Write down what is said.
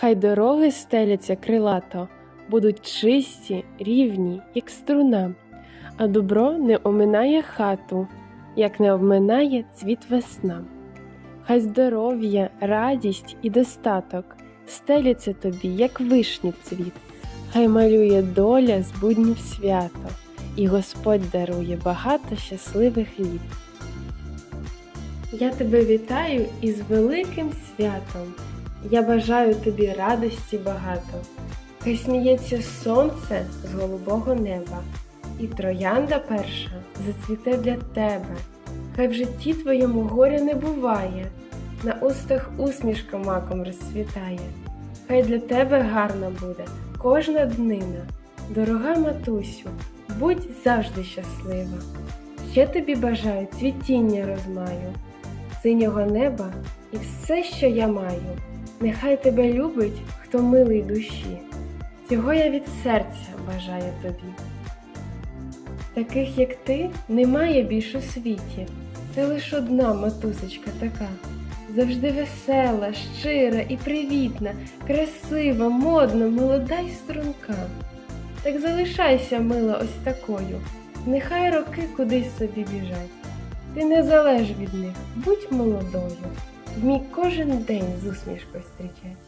Хай дороги стеляться крилато, будуть чисті, рівні, як струна, а добро не оминає хату, як не обминає цвіт весна. Хай здоров'я, радість і достаток стеляться тобі, як вишні цвіт, хай малює доля з буднів свято, і Господь дарує багато щасливих літ. Я тебе вітаю із великим святом. Я бажаю тобі радості багато. Хай сміється сонце з голубого неба, і троянда перша зацвіте для тебе. Хай в житті твоєму горя не буває, на устах усмішка маком розцвітає. Хай для тебе гарна буде кожна днина. Дорога матусю, будь завжди щаслива. Ще тобі бажаю цвітіння розмаю, синього неба і все, що я маю. Нехай тебе любить, хто милий душі. Цього я від серця бажаю тобі. Таких, як ти, немає більш у світі. Ти лиш одна матусечка така. Завжди весела, щира і привітна, красива, модна, молода й струнка. Так залишайся, мила, ось такою. Нехай роки кудись собі біжать. Ти не залеж від них, будь молодою. Вмій кожен день з усмішкою зустрічать.